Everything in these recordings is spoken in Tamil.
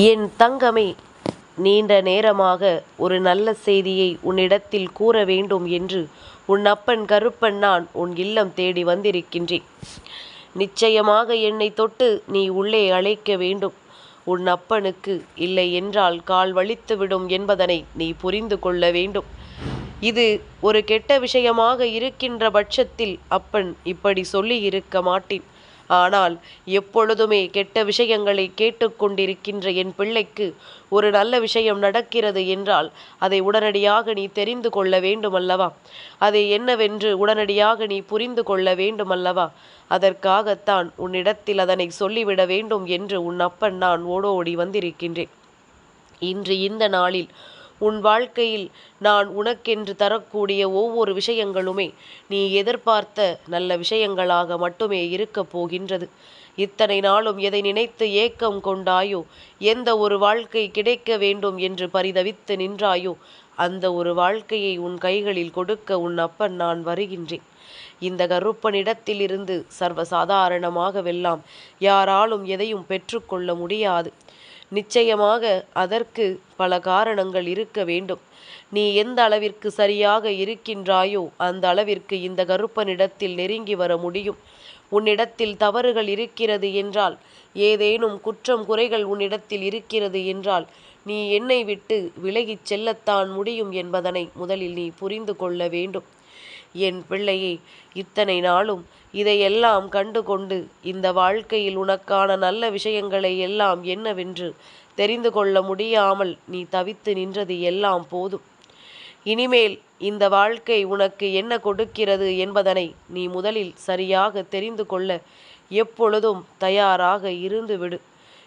என் தங்கமே நீண்ட நேரமாக ஒரு நல்ல செய்தியை உன்னிடத்தில் கூற வேண்டும் என்று உன் அப்பன் கருப்பன் நான் உன் இல்லம் தேடி வந்திருக்கின்றேன். நிச்சயமாக என்னை தொட்டு நீ உள்ளே அழைக்க வேண்டும். உன் அப்பனுக்கு இல்லை என்றால் கால் வலித்துவிடும் என்பதனை நீ புரிந்து கொள்ள வேண்டும். இது ஒரு கெட்ட விஷயமாக இருக்கின்ற பட்சத்தில் அப்பன் இப்படி சொல்லி இருக்க மாட்டேன். ஆனால் எப்பொழுதுமே கெட்ட விஷயங்களை கேட்டுக்கொண்டிருக்கின்ற என் பிள்ளைக்கு ஒரு நல்ல விஷயம் நடக்கிறது என்றால் அதை உடனடியாக நீ தெரிந்து கொள்ள வேண்டுமல்லவா? அதை என்னவென்று உடனடியாக நீ புரிந்து கொள்ள வேண்டுமல்லவா? அதற்காகத்தான் உன்னிடத்தில் அதனை சொல்லிவிட வேண்டும் என்று உன் அப்பன் நான் ஓடோடி வந்திருக்கின்றேன். இன்று இந்த நாளில் உன் வாழ்க்கையில் நான் உனக்கென்று தரக்கூடிய ஒவ்வொரு விஷயங்களுமே நீ எதிர்பார்த்த நல்ல விஷயங்களாக மட்டுமே இருக்கப் போகின்றது. இத்தனை நாளும் எதை நினைத்து ஏக்கம் கொண்டாயோ எந்த ஒரு வாழ்க்கை கிடைக்க வேண்டும் என்று பரிதவித்து நின்றாயோ அந்த ஒரு வாழ்க்கையை உன் கைகளில் கொடுக்க உன் அப்பன் நான் வருகின்றேன். இந்த கருப்பனிடத்திலிருந்து சர்வசாதாரணமாகவெல்லாம் யாராலும் எதையும் பெற்றுக்கொள்ள முடியாது. நிச்சயமாக அதற்கு பல காரணங்கள் இருக்க வேண்டும். நீ எந்த அளவிற்கு சரியாக இருக்கின்றாயோ அந்த அளவிற்கு இந்த கருப்பனிடத்தில் நெருங்கி வர முடியும். உன்னிடத்தில் தவறுகள் இருக்கிறது என்றால் ஏதேனும் குற்றம் குறைகள் உன்னிடத்தில் இருக்கிறது என்றால் நீ என்னை விட்டு விலகிச் செல்லத்தான் முடியும் என்பதனை முதலில் நீ புரிந்து கொள்ள வேண்டும். என் பிள்ளையே இத்தனை நாளும் இதையெல்லாம் கண்டு கொண்டு இந்த வாழ்க்கையில் உனக்கான நல்ல விஷயங்களை எல்லாம் என்னவென்று தெரிந்து கொள்ள முடியாமல் நீ தவித்து நின்றது எல்லாம் போதும். இனிமேல் இந்த வாழ்க்கை உனக்கு என்ன கொடுக்கிறது என்பதனை நீ முதலில் சரியாக தெரிந்து கொள்ள எப்பொழுதும் தயாராக இருந்து விடு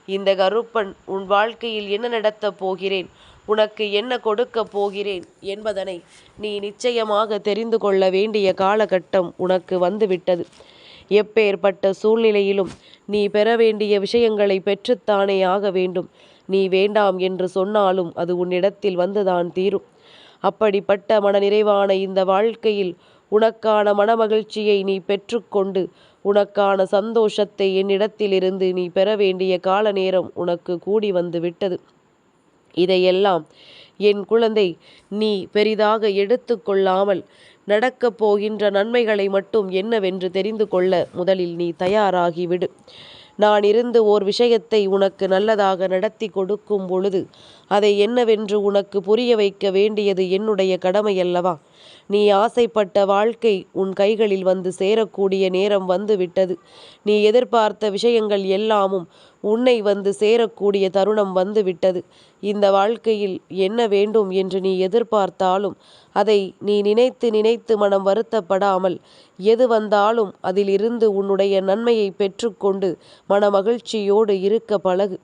இந்த கருப்பன் உன் வாழ்க்கையில் என்ன நடத்தப் போகிறேன்? உனக்கு என்ன கொடுக்கப் போகிறேன் என்பதனை நீ நிச்சயமாக தெரிந்து கொள்ள வேண்டிய காலகட்டம் உனக்கு வந்துவிட்டது. எப்பேற்பட்ட சூழ்நிலையிலும் நீ பெற வேண்டிய விஷயங்களை பெற்றுத்தானே ஆக வேண்டும். நீ வேண்டாம் என்று சொன்னாலும் அது உன்னிடத்தில் வந்துதான் தீரும். அப்படிப்பட்ட மனநிறைவான இந்த வாழ்க்கையில் உனக்கான மனமகிழ்ச்சியை நீ பெற்றுக்கொண்டு உனக்கான சந்தோஷத்தை என்னிடத்திலிருந்து நீ பெற வேண்டிய கால நேரம் உனக்கு கூடி வந்து விட்டது. இதையெல்லாம் என் குழந்தை நீ பெரிதாக எடுத்து கொள்ளாமல் நடக்கப் போகின்ற நன்மைகளை மட்டும் என்னவென்று தெரிந்து கொள்ள முதலில் நீ தயாராகிவிடு. நான் இருந்து ஓர் விஷயத்தை உனக்கு நல்லதாக நடத்தி கொடுக்கும் பொழுது அதை என்னவென்று உனக்கு புரிய வைக்க வேண்டியது என்னுடைய கடமையல்லவா? நீ ஆசைப்பட்ட வாழ்க்கை உன் கைகளில் வந்து சேரக்கூடிய நேரம் வந்து விட்டது நீ எதிர்பார்த்த விஷயங்கள் எல்லாமும் உன்னை வந்து சேரக்கூடிய தருணம் வந்து விட்டது இந்த வாழ்க்கையில் என்ன வேண்டும் என்று நீ எதிர்பார்த்தாலும் அதை நீ நினைத்து நினைத்து மனம் வருத்தப்படாமல் எது வந்தாலும் அதிலிருந்து உன்னுடைய நன்மையை பெற்றுக்கொண்டு மனமகிழ்ச்சியோடு இருக்க பழகு.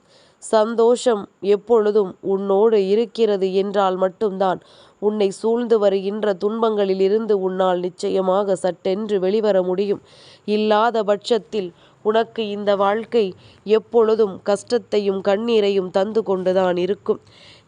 சந்தோஷம் எப்பொழுதும் உன்னோடு இருக்கிறது என்றால் மட்டும்தான் உன்னை சூழ்ந்து வருகின்ற துன்பங்களிலிருந்து உன்னால் நிச்சயமாக சட்டென்று வெளிவர முடியும். இல்லாத பட்சத்தில் உனக்கு இந்த வாழ்க்கை எப்பொழுதும் கஷ்டத்தையும் கண்ணீரையும் தந்து கொண்டுதான் இருக்கும்.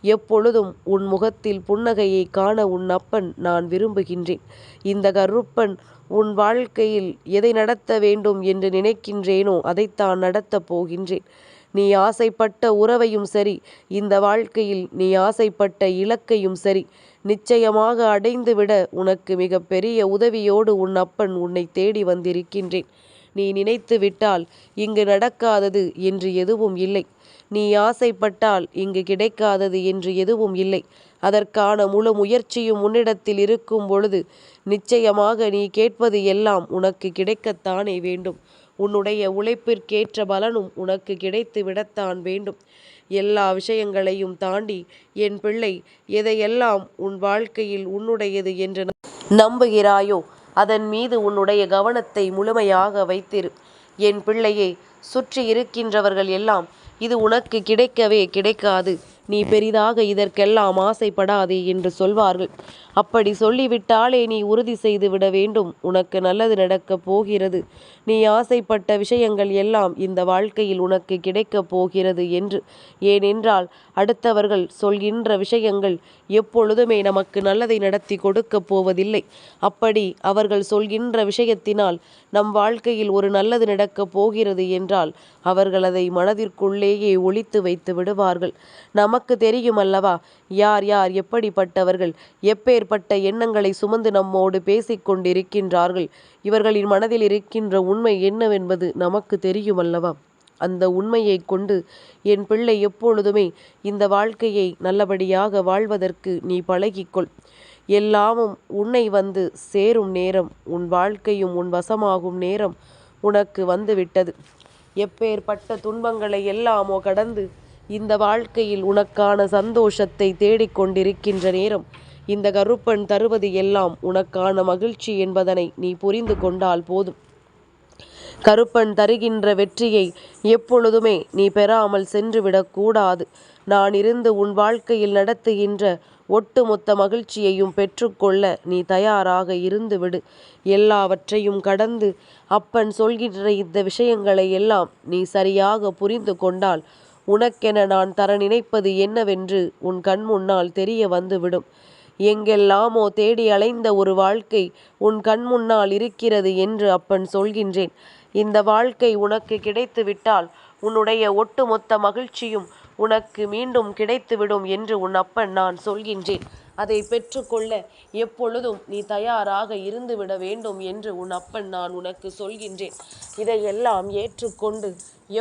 எப்பொழுதும் உன் முகத்தில் புன்னகையை காண உன் அப்பன் நான் விரும்புகின்றேன். இந்த கருப்பன் உன் வாழ்க்கையில் எதை நடத்த வேண்டும் என்று நினைக்கின்றேனோ அதைத்தான் நடத்தப் போகின்றேன். நீ ஆசைப்பட்ட உறவையும் சரி இந்த வாழ்க்கையில் நீ ஆசைப்பட்ட இலக்கையும் சரி நிச்சயமாக அடைந்துவிட உனக்கு மிக பெரிய உதவியோடு உன் அப்பன் உன்னை தேடி வந்திருக்கின்றேன். நீ நினைத்து விட்டால் இங்கு நடக்காதது என்று எதுவும் இல்லை. நீ ஆசைப்பட்டால் இங்கு கிடைக்காதது என்று எதுவும் இல்லை. அதற்கான முழு முயற்சியும் உன்னிடத்தில் இருக்கும் பொழுது நிச்சயமாக நீ கேட்பது எல்லாம் உனக்கு கிடைக்கத்தானே வேண்டும். உன்னுடைய உழைப்பிற்கேற்ற பலனும் உனக்கு கிடைத்து விடத்தான் வேண்டும். எல்லா விஷயங்களையும் தாண்டி என் பிள்ளை எதையெல்லாம் உன் வாழ்க்கையில் உன்னுடையது என்று நம்புகிறாயோ அதன் மீது உன்னுடைய கவனத்தை முழுமையாக வைத்திரு. என் பிள்ளையே சுற்றி இருக்கின்றவர்கள் எல்லாம் இது உனக்கு கிடைக்கவே கிடைக்காது. நீ பெரிதாக இதற்கெல்லாம் ஆசைப்படாதே என்று சொல்வார்கள். அப்படி சொல்லிவிட்டாலே நீ உறுதி செய்து விட வேண்டும். உனக்கு நல்லது நடக்கப் போகிறது. நீ ஆசைப்பட்ட விஷயங்கள் எல்லாம் இந்த வாழ்க்கையில் உனக்கு கிடைக்கப் போகிறது என்று. ஏனென்றால் அடுத்தவர்கள் சொல்கின்ற விஷயங்கள் எப்பொழுதுமே நமக்கு நல்லதை நடத்தி கொடுக்கப் போவதில்லை. அப்படி அவர்கள் சொல்கின்ற விஷயத்தினால் நம் வாழ்க்கையில் ஒரு நல்லது நடக்கப் போகிறது என்றால் அவர்கள் அதை மனதிற்குள்ளேயே ஒழித்து வைத்து விடுவார்கள். நமக்கு தெரியும் அல்லவா? யார் யார் எப்படிப்பட்டவர்கள்? எப்பேற்பட்ட எண்ணங்களை சுமந்து நம்மோடு பேசிக் கொண்டிருக்கின்றார்கள் இவர்களின் மனதில் இருக்கின்ற உண்மை என்னவென்பது நமக்கு தெரியும் அல்லவா அந்த உண்மையை கொண்டு என் பிள்ளை எப்பொழுதுமே இந்த வாழ்க்கையை நல்லபடியாக வாழ்வதற்கு நீ பழகிக்கொள். எல்லாமும் உன்னை வந்து சேரும் நேரம் உன் வாழ்க்கையும் உன் வசமாகும் நேரம் உனக்கு வந்துவிட்டது. எப்பேற்பட்ட துன்பங்களை எல்லாமோ கடந்து இந்த வாழ்க்கையில் உனக்கான சந்தோஷத்தை தேடிக்கொண்டிருக்கின்ற நேரம். இந்த கருப்பன் தருவது எல்லாம் உனக்கான மகிழ்ச்சி என்பதனை நீ புரிந்து கொண்டால் போதும். கருப்பன் தருகின்ற வெற்றியை எப்பொழுதுமே நீ பெறாமல் சென்றுவிடக்கூடாது நான் இருந்து உன் வாழ்க்கையில் நடத்துகின்ற ஒட்டுமொத்த மகிழ்ச்சியையும் பெற்றுக்கொள்ள நீ தயாராக இருந்துவிடு. எல்லாவற்றையும் கடந்து அப்பன் சொல்கின்ற இந்த விஷயங்களை எல்லாம் நீ சரியாக புரிந்து கொண்டால் உனக்கென நான் தர நினைப்பது என்னவென்று உன் கண் முன்னால் தெரிய வந்துவிடும். எங்கெல்லாமோ தேடி அலைந்த ஒரு வாழ்க்கை உன் கண் முன்னால் இருக்கிறது என்று அப்பன் சொல்கின்றேன். இந்த வாழ்க்கை உனக்கு கிடைத்துவிட்டால் உன்னுடைய ஒட்டுமொத்த மகிழ்ச்சியும் உனக்கு மீண்டும் கிடைத்துவிடும் என்று உன் அப்பன் நான் சொல்கின்றேன். அதை பெற்றுக்கொள்ள எப்பொழுதும் நீ தயாராக இருந்துவிட வேண்டும் என்று உன் அப்பன் நான் உனக்கு சொல்கின்றேன். இதையெல்லாம் ஏற்றுக்கொண்டு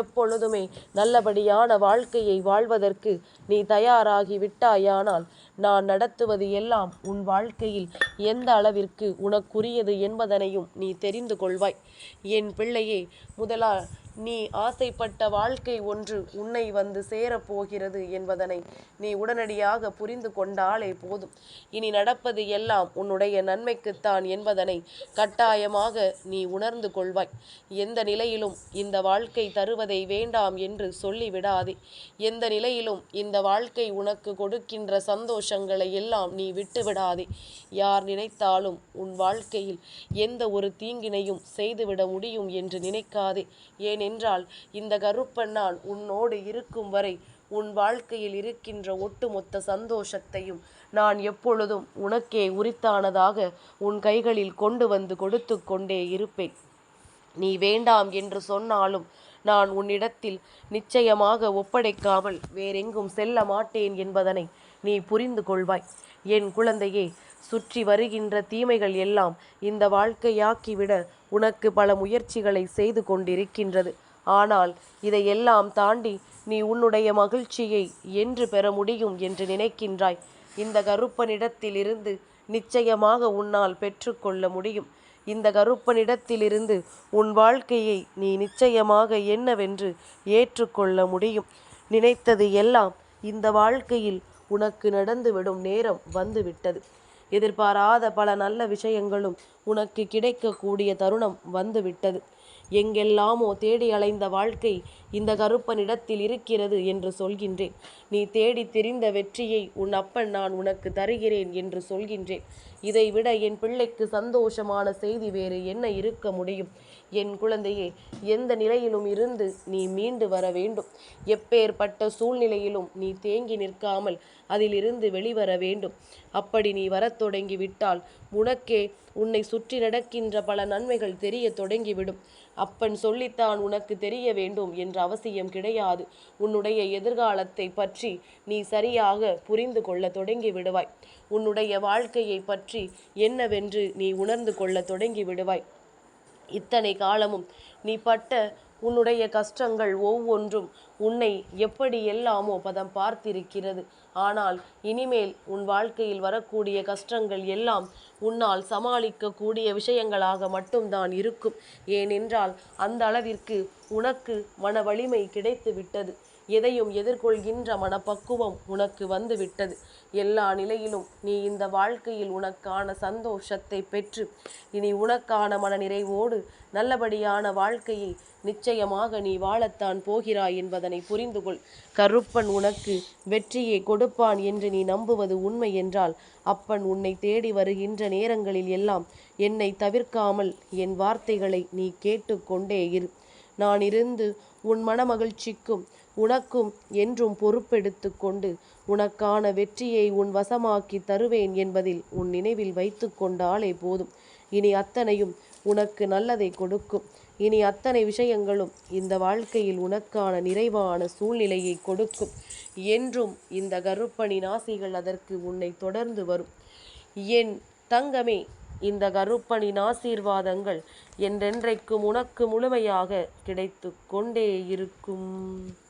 எப்பொழுதுமே நல்லபடியான வாழ்க்கையை வாழ்வதற்கு நீ தயாராகி விட்டாயானால் நான் நடத்துவது எல்லாம் உன் வாழ்க்கையில் எந்த அளவிற்கு உனக்குரியது என்பதனையும் நீ தெரிந்து கொள்வாய். என் பிள்ளையே முதலா நீ ஆசைப்பட்ட வாழ்க்கை ஒன்று உன்னை வந்து சேரப்போகிறது என்பதனை நீ உடனடியாக புரிந்து கொண்டாலே போதும். இனி நடப்பது எல்லாம் உன்னுடைய நன்மைக்குத்தான் என்பதனை கட்டாயமாக நீ உணர்ந்து கொள்வாய். எந்த நிலையிலும் இந்த வாழ்க்கை தருவதை வேண்டாம் என்று சொல்லிவிடாதே. எந்த நிலையிலும் இந்த வாழ்க்கை உனக்கு கொடுக்கின்ற சந்தோஷங்களை எல்லாம் நீ விட்டுவிடாதே. யார் நினைத்தாலும் உன் வாழ்க்கையில் எந்த ஒரு தீங்கினையும் செய்துவிட முடியும் என்று நினைக்காதே. ஏன் என்றால் இந்த கருப்பன் நான் உன்னோடு இருக்கும் வரை உன் வாழ்க்கையில் இருக்கின்ற ஒட்டுமொத்த சந்தோஷத்தையும் நான் எப்பொழுதும் உனக்கே உரித்தானதாக உன் கைகளில் கொண்டு வந்து கொடுத்து கொண்டே இருப்பேன். நீ வேண்டாம் என்று சொன்னாலும் நான் உன்னிடத்தில் நிச்சயமாக ஒப்படைக்காமல் வேறெங்கும் செல்ல மாட்டேன் என்பதனை நீ புரிந்து கொள்வாய். என் குழந்தையே சுற்றி வருகின்ற தீமைகள் எல்லாம் இந்த வாழ்க்கையாக்கிவிட உனக்கு பல முயற்சிகளை செய்து கொண்டிருக்கின்றது. ஆனால் இதையெல்லாம் தாண்டி நீ உன்னுடைய மகிழ்ச்சியை என்று பெற முடியும் என்று நினைக்கின்றாய். இந்த கருப்பனிடத்திலிருந்து நிச்சயமாக உன்னால் பெற்றுக்கொள்ள முடியும். இந்த கருப்பனிடத்திலிருந்து உன் வாழ்க்கையை நீ நிச்சயமாக என்னவென்று ஏற்றுக்கொள்ள முடியும். நினைத்தது எல்லாம் இந்த வாழ்க்கையில் உனக்கு நடந்துவிடும் நேரம் வந்துவிட்டது. எதிர்பாராத பல நல்ல விஷயங்களும் உனக்கு கிடைக்கக்கூடிய தருணம் வந்துவிட்டது. எங்கெல்லாமோ தேடி அலைந்த வாழ்க்கை இந்த கருப்பனிடத்தில் இருக்கிறது என்று சொல்கின்றேன். நீ தேடி தெரிந்த வெற்றியை உன் அப்பன் நான் உனக்கு தருகிறேன் என்று சொல்கின்றேன். இதைவிட என் பிள்ளைக்கு சந்தோஷமான செய்தி வேறு என்ன இருக்க முடியும்? என் குழந்தையே எந்த நிலையிலும் இருந்து நீ மீண்டு வர வேண்டும். எப்பேற்பட்ட சூழ்நிலையிலும் நீ தேங்கி நிற்காமல் அதிலிருந்து வெளிவர வேண்டும். அப்படி நீ வரத் தொடங்கிவிட்டால் உனக்கே உன்னை சுற்றி நடக்கின்ற பல நன்மைகள் தெரிய தொடங்கிவிடும். அப்பன் சொல்லித்தான் உனக்கு தெரிய வேண்டும் என்ற அவசியம் கிடையாது. உன்னுடைய எதிர்காலத்தை பற்றி நீ சரியாக புரிந்து கொள்ள தொடங்கி விடுவாய். உன்னுடைய வாழ்க்கையை பற்றி என்னவென்று நீ உணர்ந்து கொள்ள தொடங்கி விடுவாய். இத்தனை காலமும் நீ பட்ட உன்னுடைய கஷ்டங்கள் ஒவ்வொன்றும் உன்னை எப்படி எல்லாமோ பதம் பார்த்திருக்கிறது. ஆனால் இனிமேல் உன் வாழ்க்கையில் வரக்கூடிய கஷ்டங்கள் எல்லாம் உன்னால் சமாளிக்கக்கூடிய விஷயங்களாக மட்டும்தான் இருக்கும். ஏனென்றால் அந்த அளவிற்கு உனக்கு மன வலிமை கிடைத்து விட்டது எதையும் எதிர்கொள்கின்ற மனப்பக்குவம் உனக்கு வந்துவிட்டது. எல்லா நிலையிலும் நீ இந்த வாழ்க்கையில் உனக்கான சந்தோஷத்தை பெற்று இனி உனக்கான மனநிறைவோடு நல்லபடியான வாழ்க்கையை நிச்சயமாக நீ வாழத்தான் போகிறாய் என்பதனை புரிந்து கொள் கருப்பன் உனக்கு வெற்றியை கொடுப்பான் என்று நீ நம்புவது உண்மை என்றால் அப்பன் உன்னை தேடி வருகின்ற நேரங்களில் எல்லாம் என்னை தவிர்க்காமல் என் வார்த்தைகளை நீ கேட்டுக்கொண்டே இரு. நான் இருந்து உன் மனமகிழ்ச்சிக்கும் உனக்கும் என்றும் பொறுப்பெடுத்து கொண்டு உனக்கான வெற்றியை உன் வசமாக்கி தருவேன் என்பதில் உன் நினைவில் வைத்து கொண்டாலே போதும். இனி அத்தனையும் உனக்கு நல்லதை கொடுக்கும். இனி அத்தனை விஷயங்களும் இந்த வாழ்க்கையில் உனக்கான நிறைவான சூழ்நிலையை கொடுக்கும். என்றும் இந்த கருப்பணி நாசிகள் அதற்கு உன்னை தொடர்ந்து வரும். என் தங்கமே இந்த கருப்பனின் ஆசீர்வாதங்கள் என்றென்றைக்கும் உனக்கு முழுமையாக கிடைத்து கொண்டே இருக்கும்.